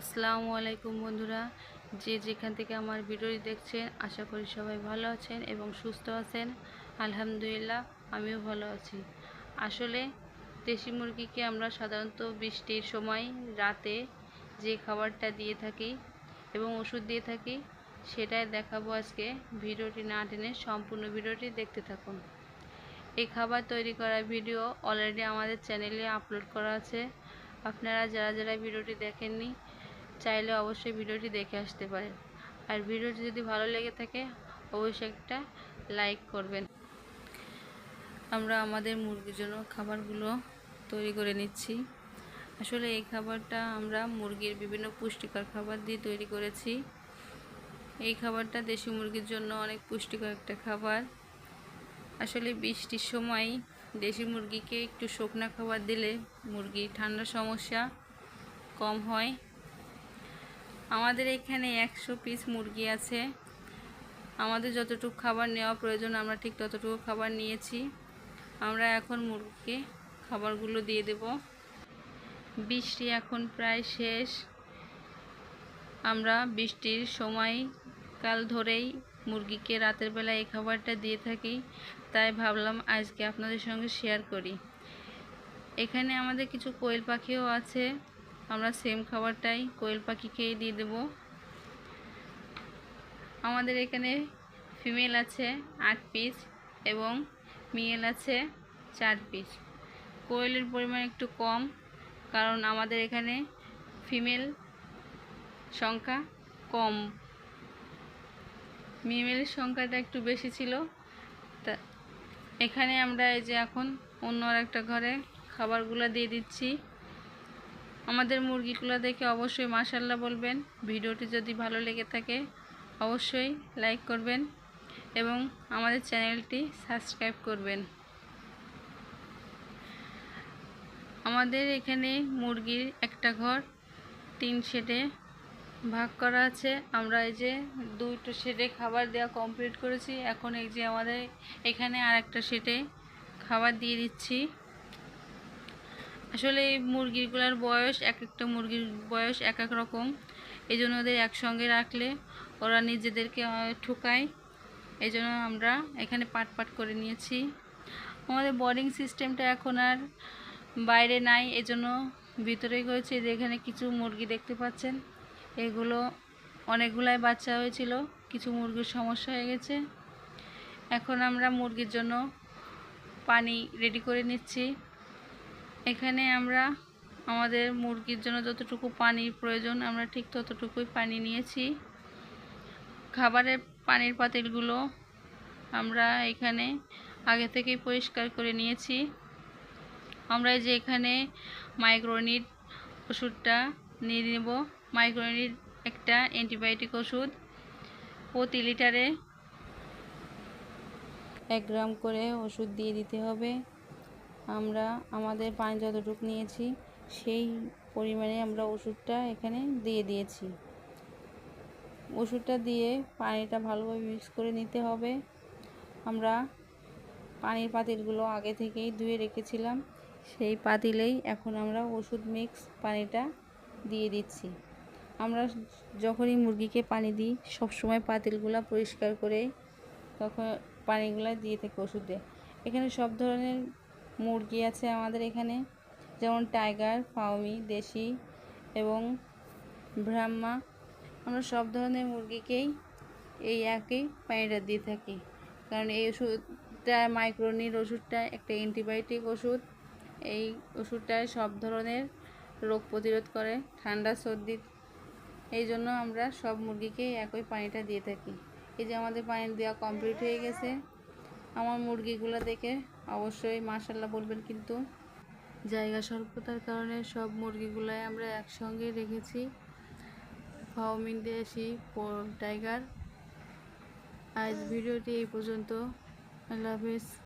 আসসালামু আলাইকুম বন্ধুরা। যে যেখান থেকে আমার ভিডিওটি দেখছেন, আশা করি সবাই ভালো আছেন এবং সুস্থ আছেন। আলহামদুলিল্লাহ, আমিও ভালো আছি। আসলে দেশি মুরগিকে আমরা সাধারণত বৃষ্টির সময় রাতে যে খাবারটা দিয়ে থাকি এবং ওষুধ দিয়ে থাকি, সেটাই দেখাবো আজকে। ভিডিওটি না টেনে সম্পূর্ণ ভিডিওটি দেখতে থাকুন। এই খাবার তৈরি করার ভিডিও অলরেডি আমাদের চ্যানেলে আপলোড করা আছে। আপনারা যারা যারা ভিডিওটি দেখেননি চাইলে অবশ্যই ভিডিওটি দেখে আসতে পারেন। আর ভিডিওটি যদি ভালো লেগে থাকে, অবশ্যই একটা লাইক করবেন। আমরা আমাদের মুরগির জন্য খাবারগুলো তৈরি করে নিচ্ছি। আসলে এই খাবারটা আমরা মুরগির বিভিন্ন পুষ্টিকর খাবার দিয়ে তৈরি করেছি। এই খাবারটা দেশি মুরগির জন্য অনেক পুষ্টিকর একটা খাবার। আসলে বৃষ্টির সময় দেশি মুরগিকে একটু শুকনা খাবার দিলে মুরগির ঠান্ডার সমস্যা কম হয়। আমাদের এখানে একশো পিস মুরগি আছে। আমাদের যতটুকু খাবার নেওয়া প্রয়োজন, আমরা ঠিক ততটুকু খাবার নিয়েছি। আমরা এখন মুরগিকে খাবারগুলো দিয়ে দেব। বৃষ্টি এখন প্রায় শেষ। আমরা বৃষ্টির সময়কাল ধরেই মুরগিকে রাতের বেলা এই খাবারটা দিয়ে থাকি। তাই ভাবলাম আজকে আপনাদের সঙ্গে শেয়ার করি। এখানে আমাদের কিছু কোয়েল পাখিও আছে। আমরা সেম খাবারটাই কোয়েল পাখিকেই দিয়ে দেব। আমাদের এখানে ফিমেল আছে আট পিস এবং মেল আছে চার পিস কোয়েলের পরিমাণ একটু কম, কারণ আমাদের এখানে ফিমেল সংখ্যা কম। মিমেলের সংখ্যাটা একটু বেশি ছিল। তা এখানে আমরা এই যে এখন অন্য একটা ঘরে খাবারগুলো দিয়ে দিচ্ছি। আমাদের মুরগিগুলো দেখে অবশ্যই মাশাল্লাহ বলবেন। ভিডিওটি যদি ভালো লেগে থাকে, অবশ্যই লাইক করবেন এবং আমাদের চ্যানেলটি সাবস্ক্রাইব করবেন। আমাদের এখানে মুরগির একটা ঘর, তিন শেডে ভাগ করা আছে। আমরা এই যে দুটো শেডে খাবার দেওয়া কমপ্লিট করেছি। এখন এই যে আমাদের এখানে আর একটা শেডে খাবার দিয়ে দিচ্ছি। আসলে এই মুরগিগুলোর বয়স এক একটা মুরগির বয়স এক এক রকম। এই জন্য ওদের একসঙ্গে রাখলে ওরা নিজেদেরকে ঠুকায়। এই জন্য আমরা এখানে পাট পাট করে নিয়েছি। আমাদের বোর্ডিং সিস্টেমটা এখন আর বাইরে নাই, এজন্য ভিতরেই যে এখানে কিছু মুরগি দেখতে পাচ্ছেন। এগুলো অনেকগুলাই বাচ্চা হয়েছিল, কিছু মুরগির সমস্যা হয়ে গেছে। এখন আমরা মুরগির জন্য পানি রেডি করে নিচ্ছি। এখানে আমরা আমাদের মুরগির জন্য যতটুকু পানির প্রয়োজন, আমরা ঠিক ততটুকুই পানি নিয়েছি। খাবারের পানির পাতিলগুলো আমরা এখানে আগে থেকেই পরিষ্কার করে নিয়েছি। আমরা যে এখানে মাইক্রোনিট ওষুধটা নিয়ে নেব। মাইক্রোনিট একটা অ্যান্টিবায়োটিক ওষুধ, প্রতি লিটারে এক গ্রাম করে ওষুধ দিয়ে দিতে হবে। আমরা আমাদের পানি যতটুকু নিয়েছি, সেই পরিমাণে আমরা ওষুধটা এখানে দিয়ে দিয়েছি। ওষুধটা দিয়ে পানিটা ভালোভাবে মিক্স করে নিতে হবে। আমরা পানির পাতিলগুলো আগে থেকেই ধুয়ে রেখেছিলাম। সেই পাতিলেই এখন আমরা ওষুধ মিক্স পানিটা দিয়ে দিচ্ছি। আমরা যখনই মুরগিকে পানি দিই, সবসময় পাতিলগুলো পরিষ্কার করে তখন পানিগুলো দিয়ে থাকি ওষুধে। এখানে সব ধরনের মুরগি আছে আমাদের এখানে, যেমন টাইগার ফাউমি দেশি এবং ব্রাহ্মা। আমরা সব ধরনের মুরগিকেই এই একই পানিটা দিয়ে থাকি। কারণ এই ওষুধটা মাইক্রোনির ওষুধটা একটা অ্যান্টিবায়োটিক ওষুধ। এই ওষুধটায় সব ধরনের রোগ প্রতিরোধ করে, ঠান্ডা, সর্দি। এই জন্য আমরা সব মুরগিকে একই পানিটা দিয়ে থাকি। এই যে আমাদের পানি দেওয়া কমপ্লিট হয়ে গেছে। আমার মুরগিগুলো দেখে অবশ্যই মাশাল্লাহ বলবেন কিন্তু। জায়গা স্বল্পতার কারণে সব মুরগিগুলাই আমরা একসঙ্গে রেখেছি। ফাউমিন দেশি টাইগার। আজ ভিডিওটি এই পর্যন্ত। আল্লাহ হাফিজ।